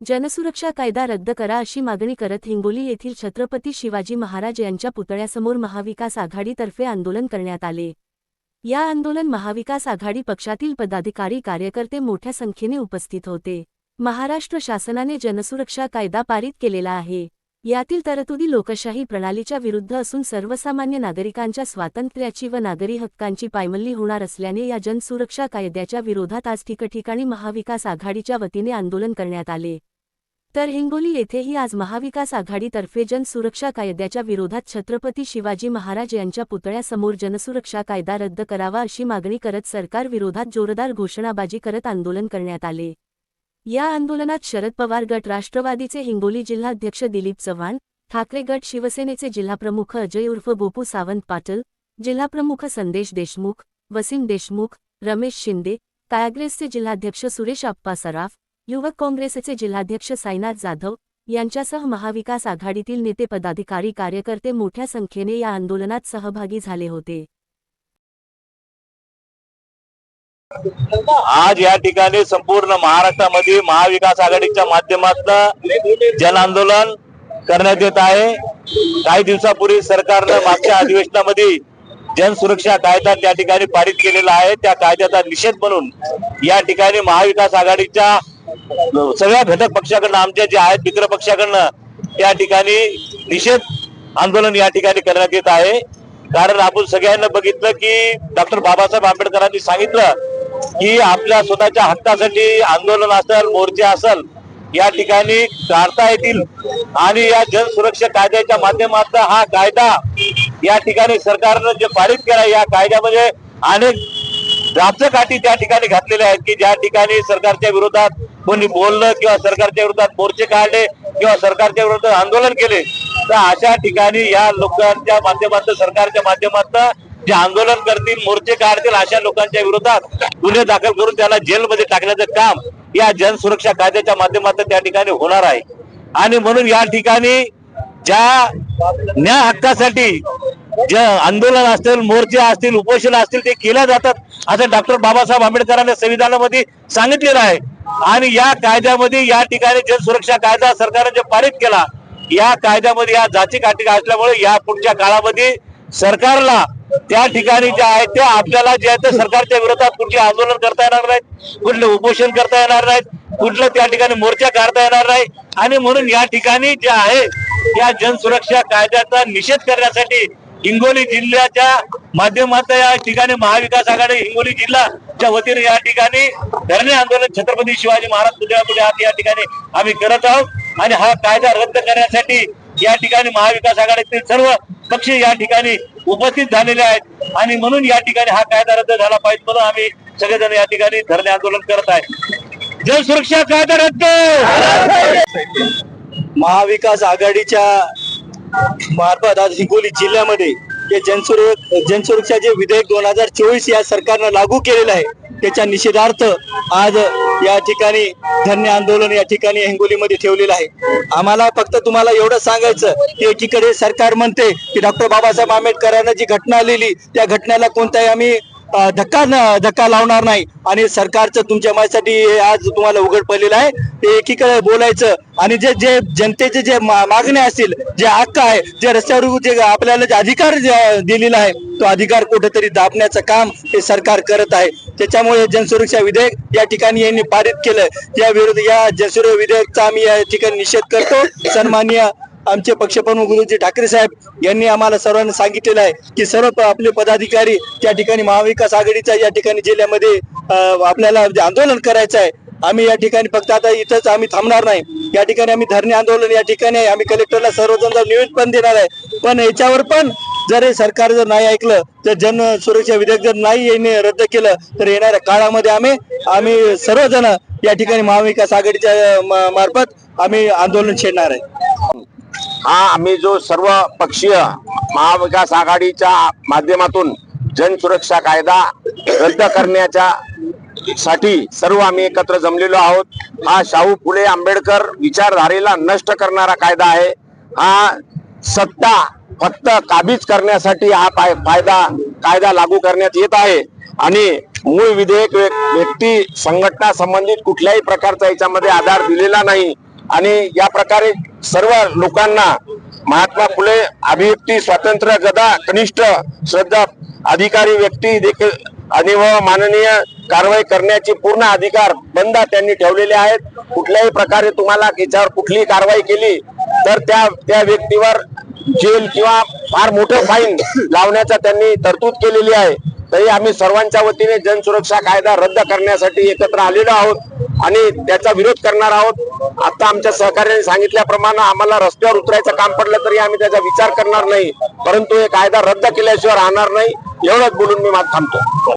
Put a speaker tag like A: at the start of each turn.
A: जनसुरक्षा कायदा रद्द करा अशी मागणी करत हिंगोली येथील छत्रपती शिवाजी महाराज यांच्या पुतळ्यासमोर महाविकास आघाडीतर्फे आंदोलन करण्यात आले. या आंदोलन महाविकास आघाडी पक्षातील पदाधिकारी कार्यकर्ते मोठ्या संख्येने उपस्थित होते. महाराष्ट्र शासनाने जनसुरक्षा कायदा पारित केलेला आहे. यातील तरतुदी लोकशाही प्रणालीच्या विरुद्ध असून सर्वसामान्य नागरिकांच्या स्वातंत्र्याची व नागरी हक्कांची पायमल्ली होणार असल्याने या जनसुरक्षा कायद्याच्या विरोधात आज ठिकठिकाणी महाविकास आघाडीच्या वतीने आंदोलन करण्यात आले. तर हिंगोली येथेही आज महाविकास आघाडीतर्फे जनसुरक्षा कायद्याच्या विरोधात छत्रपती शिवाजी महाराज यांच्या पुतळ्यासमोर जनसुरक्षा कायदा रद्द करावा अशी मागणी करत सरकार विरोधात जोरदार घोषणाबाजी करत आंदोलन करण्यात आले. या आंदोलनात शरद पवार गट राष्ट्रवादीचे हिंगोली जिल्हाध्यक्ष दिलीप चव्हाण ठाकरे गट शिवसेनेचे जिल्हाप्रमुख अजय उर्फ बोपू सावंत पाटील जिल्हाप्रमुख संदेश देशमुख वसीम देशमुख रमेश शिंदे कायग्रेसचे जिल्हाध्यक्ष सुरेश आप्पा सराफ युवक काँग्रेसचे जिल्हाध्यक्ष साईनाथ जाधव यांच्यासह महाविकास आघाडीतील नेते पदाधिकारी कार्यकर्ते मोठ्या संख्येने या आंदोलनात सहभागी झाले होते.
B: आज या ठिकाणी संपूर्ण महाराष्ट्रामध्ये महाविकास आघाडीच्या माध्यमातून जन आंदोलन करण्यात येत आहे. काही दिवसापूर्वी सरकारनं मागच्या अधिवेशनामध्ये जनसुरक्षा कायदा त्या ठिकाणी पारित केलेला आहे. त्या कायद्याचा निषेध म्हणून या ठिकाणी महाविकास आघाडीच्या सगळ्या घटक पक्षाकडनं आमच्या जे आहेत मित्र पक्षाकडनं त्या ठिकाणी निषेध आंदोलन या ठिकाणी करण्यात येत आहे. कारण आपण सगळ्यांना बघितलं की डॉक्टर बाबासाहेब आंबेडकरांनी सांगितलं की आपल्या स्वतःच्या हक्कासाठी आंदोलन असेल मोर्चे असेल या ठिकाणी काढता येतील. आणि या जनसुरक्षा कायद्याच्या माध्यमातून हा कायदा या ठिकाणी सरकारनं जे पारित केला या कायद्यामध्ये अनेक काठी त्या ठिकाणी घातलेल्या आहेत की ज्या ठिकाणी सरकारच्या विरोधात कोणी बोललं किंवा सरकारच्या विरोधात मोर्चे काढले किंवा सरकारच्या विरोधात आंदोलन केले तर अशा ठिकाणी या लोकांच्या माध्यमातून सरकारच्या माध्यमातून जे आंदोलन करतील मोर्चे काढतील अशा लोकांच्या विरोधात गुन्हे दाखल करून त्याला जेलमध्ये टाकण्याचं काम या जनसुरक्षा कायद्याच्या माध्यमातून त्या ठिकाणी होणार आहे. आणि म्हणून या ठिकाणी ज्या न्याय हक्कासाठी जे आंदोलन असतील मोर्चे असतील उपोषण असतील ते केल्या जातात असं डॉक्टर बाबासाहेब आंबेडकरांनी संविधानामध्ये सांगितलेलं आहे. आणि या कायद्यामध्ये या ठिकाणी जनसुरक्षा कायदा सरकारने जे पारित केला या कायद्यामध्ये या जाती काठी असल्यामुळे या पुढच्या काळामध्ये सरकारला त्या ठिकाणी जे आहे ते आपल्याला जे आहे ते सरकारच्या विरोधात कुठले आंदोलन करता येणार नाहीत कुठले उपोषण करता येणार नाहीत कुठलं त्या ठिकाणी मोर्चा काढता येणार नाही. आणि म्हणून या ठिकाणी जे आहे या जनसुरक्षा कायद्याचा निषेध करण्यासाठी हिंगोली जिल्ह्याच्या माध्यमातून या ठिकाणी महाविकास आघाडी हिंगोली जिल्हाच्या वतीने या ठिकाणी धरणे आंदोलन छत्रपती शिवाजी महाराज पुतळ्यापुढे आज या ठिकाणी आम्ही करत आहोत. आणि हा कायदा रद्द करण्यासाठी या ठिकाणी महाविकास आघाडीतील सर्व पक्ष या ठिकाणी उपस्थित झालेले आहेत. आणि म्हणून या ठिकाणी हा कायदा रद्द झाला पाहिजे म्हणून आम्ही सगळेजण या ठिकाणी धरणे आंदोलन करत आहे. जनसुरक्षा कायदा रद्द!
C: महाविकास आघाडीच्या मार्फत आज हिंगोली जिल्ह्यामध्ये हे जनसुर जनसुरक्षा जे विधेयक दोन हजार चोवीस या सरकारनं लागू केलेलं आहे त्याच्या निषेधार्थ आज या ठिकाणी धन्य आंदोलन या ठिकाणी हिंगोलीमध्ये ठेवलेलं आहे. आम्हाला फक्त तुम्हाला एवढं सांगायचं की एकीकडे सरकार म्हणते की डॉक्टर बाबासाहेब आंबेडकरांना जी घटना आलेली त्या घटनेला कोणताही आम्ही धक्का न- धक्का लावणार नाही. आणि सरकारचं तुमच्या माझ्यासाठी आज तुम्हाला उघड पडलेलं आहे. ते एकीकडे बोलायचं आणि जे जे जनतेचे जे मागण्या असतील जे हक्क आहे जे रस्त्यावर जे आपल्याला जे अधिकार दिलेला आहे तो अधिकार कुठेतरी दाबण्याचं काम हे सरकार करत आहे. त्याच्यामुळे जनसुरक्षा विधेयक या ठिकाणी यांनी पारित केलं या विरोध या जनसुरक्षा विधेयकचा आम्ही या ठिकाणी निषेध करतो. सन्मान्य आमचे पक्षप्रमुख गुरुजी ठाकरे साहेब यांनी आम्हाला सर्वांना सांगितलेलं आहे की सर्व आपले पदाधिकारी त्या ठिकाणी महाविकास आघाडीच्या या ठिकाणी जिल्ह्यामध्ये आपल्याला आंदोलन करायचं आहे आम्ही या ठिकाणी फक्त आता इथंच आम्ही थांबणार नाही या ठिकाणी आम्ही धरणे आंदोलन या ठिकाणी आहे. आम्ही कलेक्टरला सर्वजण निवेदन पण देणार आहे पण याच्यावर पण जर हे सरकार जर नाही ऐकलं तर जन सुरक्षा विधेयक जर नाही याने रद्द केलं तर येणाऱ्या काळामध्ये आम्ही आम्ही सर्वजण या ठिकाणी महाविकास आघाडीच्या मार्फत आम्ही आंदोलन छेडणार आहे
B: हा आम्ही जो सर्व पक्षीय महाविकास आघाडीच्या माध्यमातून जनसुरक्षा कायदा रद्द करण्याच्या साठी सर्व आम्ही एकत्र जमलेलो आहोत. हा शाहू फुले आंबेडकर विचारधारेला नष्ट करणारा कायदा आहे. हा सत्ता फक्त काबीज करण्यासाठी हा पाय- फायदा कायदा लागू करण्यात येत आहे. आणि मूळ विधेयक व्य- व्यक्ती संघटना संबंधित कुठल्याही प्रकारचा याच्यामध्ये आधार दिलेला नाही.
D: आणि या प्रकारे सर्व लोकांना महात्मा फुले अभिव्यक्ती स्वातंत्र्य गदा कनिष्ठ श्रद्धा अधिकारी व्यक्ती देखील आणि व माननीय कारवाई करण्याचे पूर्ण अधिकार बंद त्यांनी ठेवलेले आहेत. कुठल्याही प्रकारे तुम्हाला याच्यावर कुठलीही कारवाई केली तर त्या त्या व्यक्तीवर जेल किंवा फार मोठं फाईन लावण्याचा त्यांनी तरतूद केलेली आहे. तरी आम्ही सर्वांच्या वतीने जनसुरक्षा कायदा रद्द करण्यासाठी एकत्र आलेलो आहोत. आणि त्याचा विरोध करणार आहोत. आता आमच्या सहकार्याने सांगितल्याप्रमाणे आम्हाला रस्त्यावर उतरायचं काम पडलं तरी आम्ही त्याचा विचार करणार नाही. परंतु हे कायदा रद्द केल्याशिवाय राहणार नाही. एवढंच बोलून मी मात थांबतो.